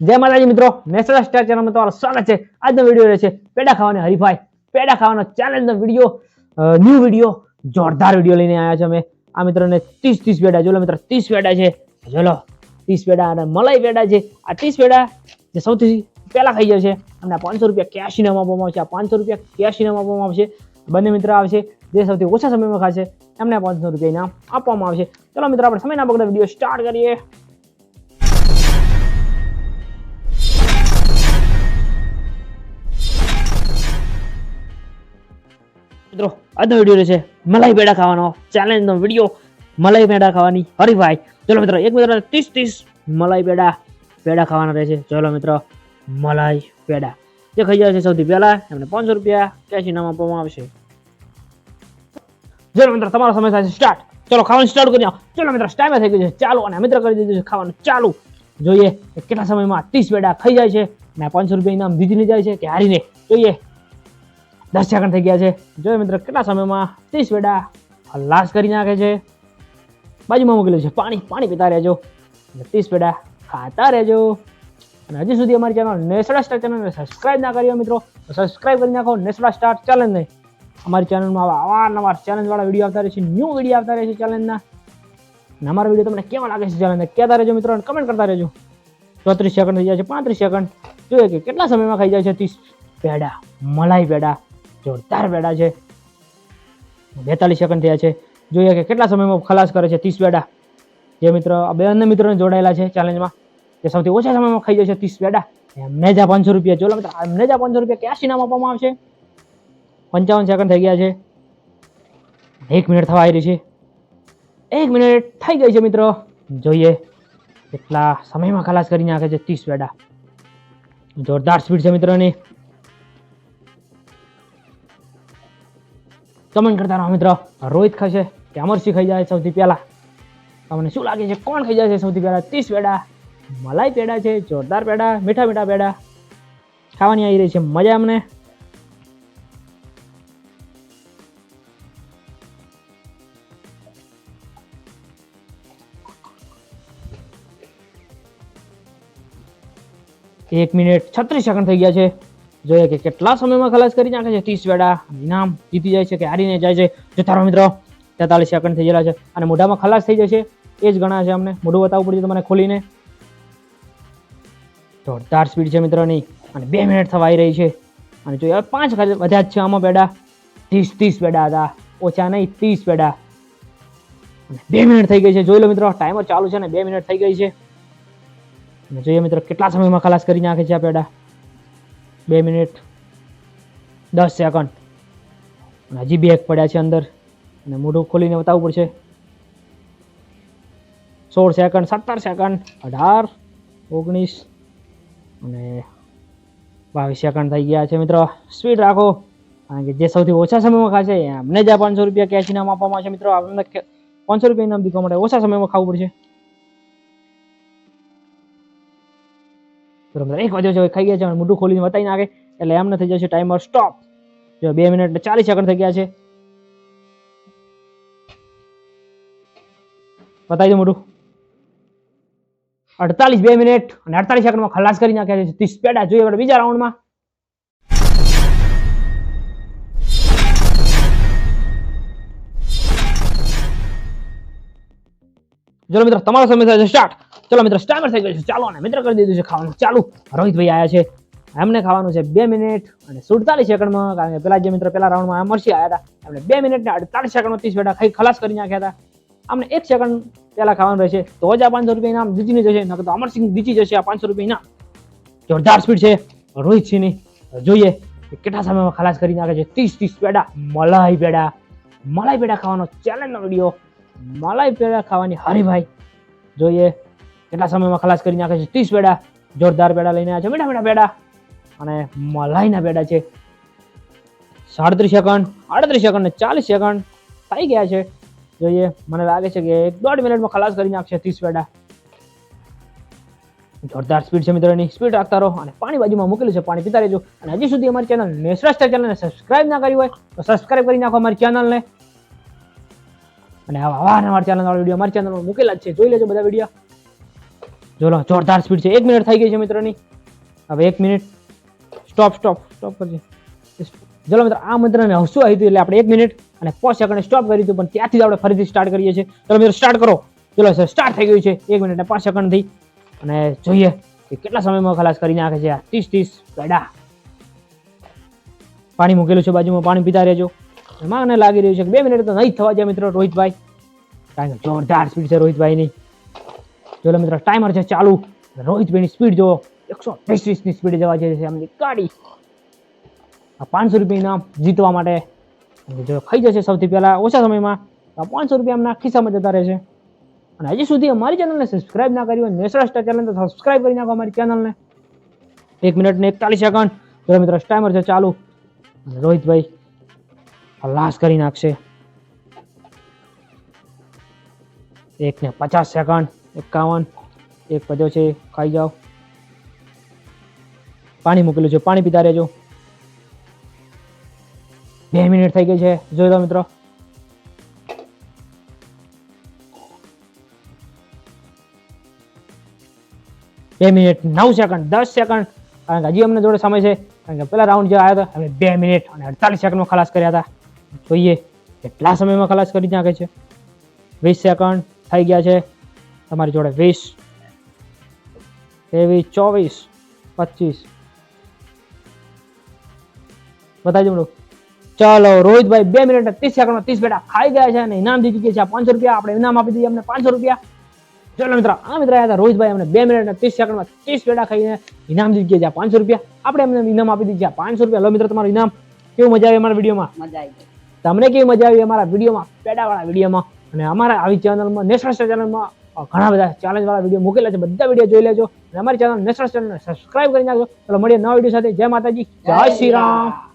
જય માતાજી મિત્રો નેશનલ સ્ટાર ચેનલમાં તમારું સ્વાગત છે. આજનો વીડિયો રહે છે, પેડા ખાવાની હરીફાઈ. પેડા ખાવાનો ચેલેન્જનો વીડિયો ન્યૂ વીડિયો, જોરદાર વીડિયો લઈને આવ્યા છે અમે. આ મિત્રોને ત્રીસ ત્રીસ પેડા, જોલો મિત્રો, ત્રીસ પેડા છે. જોલો, ત્રીસ પેડા અને મલાઈ પેડા છે. આ ત્રીસ પેડા જે સૌથી પહેલાં ખાઈ જશે અને પાંચસો રૂપિયા કેશ ઇનામ આપવામાં આવશે. આ પાંચસો રૂપિયા કેશ ઇનામ આપવામાં આવશે. બંને મિત્ર આવશે, જે સૌથી ઓછા સમયમાં ખાશે, એમને પાંચસો રૂપિયા ઇનામ આપવામાં આવશે. ચલો મિત્રો, આપણે સમયના બગડે વીડિયો સ્ટાર્ટ કરીએ. આજનો વીડિયો છે. મલાઈ પેડા ખાવાનો. ચેલેન્જનો વીડિયો મલાઈ પેડા ખાવાની. હરીફાઈ ચલો મિત્રો, એક મિત્ર ત્રીસ ત્રીસ મલાઈ પેડા પેડા ખાવાના રહેશે ચલો મિત્રો, મલાઈ પેડા. જે ખાઈ જાય છે સૌથી પહેલા, એમને પાંચસો રૂપિયા કેશ ઇનામ આપવામાં આવશે. ચલો મિત્રો, તમારો સમય થાય સ્ટાર્ટ ચલો, ખાવાનું સ્ટાર્ટ કરી. ચલો મિત્રો ટાઈમ થઈ ગયો છે. ચાલો અને મિત્ર કરી દીધું છે ખાવાનું ચાલુ. જોઈએ કેટલા સમયમાં ત્રીસ પેડા ખાઈ જાય છે. અને પાંચસો રૂપિયા ઇનામ જીતી જાય છે કે હારીને. જોઈએ. દસ સેકન્ડ થઈ ગયા છે. જો મિત્ર, કેટલા સમયમાં ત્રીસ વેડા હલ્લાસ કરી નાખે છે. બાજુમાં મૂકેલું છે. પાણી પાણી પીતા રહેજો. ત્રીસ વેડા ખાતા રહેજો. અને હજી સુધી અમારી ચેનલ નેસડા સ્ટાર ચેનલને સબસ્ક્રાઇબ ના કરી હોય મિત્રો સબસ્ક્રાઇબ કરી નાખો. નેસડા સ્ટાર ચેનલને અમારી ચેનલમાં આવા અવારનવાર ચેલેન્જવાળા વીડિયો આવતા રહે છે ન્યૂ વીડિયો આવતા રહે છે ચેલેન્જના અને અમારા વીડિયો તમને કેવા લાગે છે ચેલેન્જને કહેતા રહેજો મિત્રો અને કમેન્ટ કરતા રહેજો. ચોત્રીસ સેકન્ડ થઈ જાય છે, પાંત્રીસ સેકન્ડ. જોઈએ કે કેટલા સમયમાં ખાઈ જાય છે ત્રીસ પેડા મલાઈ પેડા જોરદાર પેડા છે. બેતાલીસ સેકન્ડ થયા છે. જોઈએ કે કેટલા સમયમાં ખલાસ કરે છે ત્રીસ બેડા જે મિત્ર બે અન્ય મિત્રોને જોડાયેલા છે ચેલેન્જમાં જે સૌથી ઓછા સમયમાં ખાઈ જશે ત્રીસ બેડા એમને જ આ પાંચસો રૂપિયા જોલો મિત્ર, એમને જ પાંચસો રૂપિયા ક્યાં ઇનામ આપવામાં આવશે? પંચાવન સેકન્ડ થઈ ગયા છે. એક મિનિટ થવા આવી રહી છે. એક મિનિટ થઈ ગઈ છે મિત્રો. જોઈએ કેટલા સમયમાં ખલાસ કરી નાખે છે ત્રીસ વેડા. જોરદાર સ્પીડ છે મિત્રોની. કમેન્ટ કરતા રહો મિત્રો. રોહિત ખાશે કે અમરસિંહ ખાઈ જાય સૌથી પહેલા. તમને શું લાગે છે? કોણ ખાઈ જાય છે સૌથી પહેલા? ત્રીસ પેડા, મલાઈ પેડા છે, જોરદાર પેડા, મીઠા મીઠા પેડા. ખાવાની આવી રહી છે મજા અમને. એક મિનિટ છત્રીસ સેકન્ડ થઈ ગયા છે. જોઈએ કે કેટલા સમયમાં ખલાસ કરી નાખે છે ત્રીસ વેડા ઇનામ જીતી જાય છે કે હારીને જાય છે. જો તારો મિત્રો તેતાલીસ સેકન્ડ થઈ ગયેલા છે અને મોઢામાં ખલાસ થઈ જશે, એ જ ગણા છે અમને. મોઢું બતાવવું પડશે તમારે ખોલીને. જોરદાર સ્પીડ છે મિત્રોની. અને બે મિનિટ થવા આવી રહી છે. અને હવે પાંચ વધ્યા જ છે આમાં પેડા ત્રીસ ત્રીસ બેડા હતા. ઓછા નહીં, ત્રીસ બેડા. બે મિનિટ થઈ ગઈ છે. જોઈ લો મિત્રો ટાઈમર ચાલુ છે ને બે મિનિટ થઈ ગઈ છે. જોઈએ મિત્રો, કેટલા સમયમાં ખલાસ કરી નાખે છે આ પેડા બે મિનિટ, દસ સેકન્ડ હજી બે એક પડ્યા છે અંદર. અને મોઢું ખોલીને બતાવવું પડશે. સોળ સેકન્ડ સત્તર સેકન્ડ અઢાર, ઓગણીસ અને બાવીસ સેકન્ડ થઈ ગયા છે મિત્રો. સ્પીડ રાખો, કારણ કે જે સૌથી ઓછા સમયમાં ખાશે એમને જ આ પાંચસો રૂપિયા કેશ ઇનામ આપવામાં આવશે મિત્રો. આપણને પાંચસો રૂપિયા ઇનામ દીખવા માટે ઓછા સમયમાં ખાવું પડશે. બરોબર એક વાગ્યો છે ખાઈ ગયા છે મોઢું ખોલીને વતાવી નાખે. એટલે એમને થઈ જશે ટાઈમર સ્ટોપ જો બે મિનિટ ને ચાલીસ સેકન્ડ થઈ ગયા છે. બતાવી દો મોઢું. અડતાલીસ, બે મિનિટ અને અડતાલીસ સેકન્ડમાં ખલાસ કરી નાખ્યા છે. ત્રીસ પેડા જોઈએ બીજા રાઉન્ડમાં ચલો મિત્રો, તમારો સમય થાય છે સ્ટાર્ટ. ચલો મિત્રો સ્ટાર્ટ થઈ ગયું છે. ચાલો અને મિત્ર કરી દીધું છે ખાવાનું. ચાલુ રોહિતભાઈ આવ્યા છે. એમને ખાવાનું છે બે મિનિટ અને સુડતાલીસ સેકન્ડમાં, કારણ કે પેલા જે મિત્ર પેલા રાઉન્ડમાં મરસી આવ્યા હતા, એમને બે મિનિટ ને અડતાલીસ સેકન્ડમાં ત્રીસ પેટા ખાઈ ખલાસ કરી નાખ્યા હતા. અમને એક સેકન્ડ પહેલા ખાવાનું રહેશે. તો જ આ પાંચસો રૂપિયા ઇનામ જીતીને જશે, નકર તો અમરસિંહ જીતી જશે આ પાંચસો રૂપિયા ઇનામ જોરદાર સ્પીડ છે. રોહિત સિંહની. જોઈએ કેટલા સમયમાં ખલાસ કરી નાખે છે. ત્રીસ ત્રીસ પેડા મલાઈ પેડા મલાઈ પેડા ખાવાનો ચેલેન્જનો વીડિયો મલાઈ પેડા ખાવાની હરીભાઈ જોઈએ, કેટલા સમયમાં ખલાસ કરી નાખે છે? ત્રીસ પેડા, જોરદાર પેડા લઈને આવ્યા છે, મીઠા મીઠા પેડા. અને મલાઈના પેડા છે. સાડત્રીસ સેકન્ડ, આડત્રીસ સેકન્ડ ને ચાલીસ સેકન્ડ થઈ ગયા છે. જોઈએ, મને લાગે છે કે એક દોઢ મિનિટમાં ખલાસ કરી નાખશે ત્રીસ પેડા. જોરદાર સ્પીડ છે મિત્રોની. સ્પીડ રાખતા રહો અને પાણી બાજુમાં મૂકેલું છે, પાણી પીતા રહેજો. અને હજી સુધી અમારી ચેનલ નેસરા સ્ટાર ચેનલને સબસ્ક્રાઇબ ના કરી હોય, તો સબસ્ક્રાઇબ કરી નાખો અમારી ચેનલને. અને આવા અવારનવાર ચેનલ વાળા વીડિયો અમારી ચેનલમાં મૂકેલા છે. જોઈ લેજો બધા વીડિયો જો જોરદાર સ્પીડ છે. એક મિનિટ થઈ ગઈ છે મિત્રની. હવે એક મિનિટ સ્ટોપ સ્ટોપ સ્ટોપ કરજે. ચલો મિત્રો, આ મંત્રને હસવું આવી એટલે આપણે એક મિનિટ અને પાંચ સેકન્ડ સ્ટોપ કરી દીધું, પણ ત્યાંથી આપણે ફરીથી સ્ટાર્ટ કરીએ છીએ. ચલો મિત્રો સ્ટાર્ટ કરો. ચલો સર સ્ટાર્ટ થઈ ગયું છે. એક મિનિટ અને પાંચ સેકન્ડ થઈ અને જોઈએ કે કેટલા સમયમાં ખલાસ કરી નાખે છે આ. ત્રીસ ત્રીસ, ગડા. પાણી મૂકેલું છે બાજુમાં. પાણી પીતા રહેજો. મને લાગી રહ્યું છે કે બે મિનિટ તો નહીં થવા જાય મિત્રો રોહિતભાઈ. કારણ કે જોરદાર સ્પીડ છે રોહિતભાઈની. જો મિત્રો ટાઈમર છે ચાલુ. રોહિતભાઈની સ્પીડ જો એકસો ની સ્પીડ જવા જઈ છે એમની ગાડી. આ પાંચસો રૂપિયા ઇનામ જીતવા માટે. જો ખાઈ જશે સૌથી પહેલાં ઓછા સમયમાં, તો પાંચસો રૂપિયા એમના ખિસ્સામાં જતા રહેશે. અને હજી સુધી અમારી ચેનલને સબસ્ક્રાઇબ ના કરી હોય, નેશનલ સ્ટાર તો સબસ્ક્રાઇબ કરી નાખો અમારી ચેનલને એક મિનિટ ને એકતાલીસ સેકન્ડ. મિત્રો ટાઈમર છે ચાલુ. રોહિતભાઈ લાસ કરી નાખશે. એક ને પચાસ સેકન્ડ એકાવન, એક પજો છે, ખાઈ જાઓ. પાણી મૂકેલું છે, પાણી પીતા રહેજો. બે મિનિટ થઈ ગઈ છે, જોઈ લો મિત્રો. બે મિનિટ, નવ સેકન્ડ દસ સેકન્ડ કારણ કે હજી અમને જોડે સમય છે. કારણ કે પેલા રાઉન્ડ જે આવ્યા હતા, અમે બે મિનિટ અને અડતાલીસ સેકન્ડમાં ખલાસ કર્યા હતા. જોઈએ. કેટલા સમયમાં ખલાસ કરી નાખે છે? વીસ સેકન્ડ થઈ ગયા છે. તમારી જોડે વીસ, ત્રેવીસ, ચોવીસ, પચીસ. બતાવી દઉં ચાલો, રોહિતભાઈ બે મિનિટ ત્રીસ સેકન્ડમાં ત્રીસ બેટા ખાઈ ગયા છે અને ઇનામ જીતી ગયા છે. પાંચસો રૂપિયા, આપણે ઇનામ આપી દઈએ અમને પાંચસો રૂપિયા. ચલો મિત્ર, આ મિત્ર આવ્યા હતા. રોહિતભાઈ અમને બે મિનિટ ત્રીસ સેકન્ડમાં ત્રીસ બેટા ખાઈને ઇનામ જીતી ગયા છે. પાંચસો રૂપિયા. આપણે એમને ઇનામ આપી દીધા પાંચસો રૂપિયા. લો મિત્ર, તમારું ઇનામ. કેવું મજા આવી અમારા વિડીયોમાં? મજા આવી તમને કેવી મજા આવી અમારા વિડીયોમાં, પેડાવાળા વિડીયોમાં? અને અમારા આવી ચેનલમાં, નેશનલ ચેનલમાં ઘણા બધા ચેલેન્જ વાળા વીડિયો મૂકેલા છે. બધા વીડિયો જોઈ લેજો. અને અમારી ચેનલ નેશનલ ચેનલને સબસ્ક્રાઇબ કરી નાખજો. ચાલો, મળીએ નવા વીડિયો સાથે. જય માતાજી. જય શ્રી રામ.